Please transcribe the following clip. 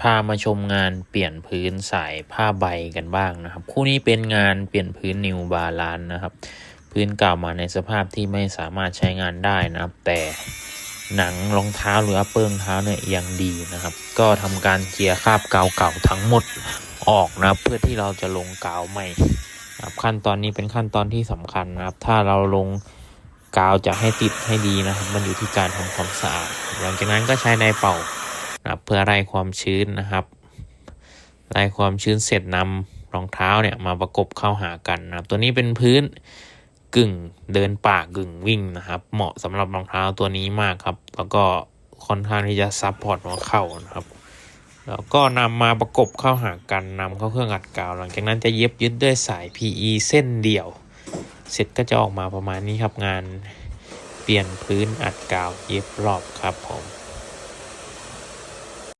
พามาชมงานเปลี่ยนพื้นสายผ้าใบกันบ้างนะครับ คู่นี้เป็นงานเปลี่ยนพื้นนิวบาลานนะครับ พื้นเก่ามาในสภาพที่ไม่สามารถใช้งานได้นะครับ แต่หนังรองเท้าหรืออัปเปิลเท้าเนี่ยยังดีนะครับ ก็ทำการเจียร์คราบกาวเก่าทั้งหมดออกนะครับ เพื่อที่เราจะลงกาวใหม่ครับขั้นตอนนี้เป็นขั้นตอนที่สำคัญนะครับ ถ้าเราลงกาวจะให้ติดให้ดีนะครับ มันอยู่ที่การทำความสะอาดหลังจากนั้นก็ใช้ไดร์เป่า นะครับเพื่อไล่ความชื้นนะครับไล่ความชื้นเสร็จนำรองเท้าเนี่ยมาประกบเข้าหากันนะครับ ตัวนี้เป็นพื้นกึ่งเดินป่ากึ่งวิ่งนะครับ เหมาะสำหรับรองเท้าตัวนี้มากครับ แล้วก็ค่อนข้างที่จะซับพอร์ตหัวเข่านะครับ แล้วก็นำมาประกบเข้าหากันนำเข้าเครื่องอัดกาว หลังจากนั้นจะเย็บยึดด้วยสาย PE เส้นเดี่ยว เสร็จก็จะออกมาประมาณนี้ครับงานเปลี่ยนพื้นอัดกาวเย็บรอบครับผม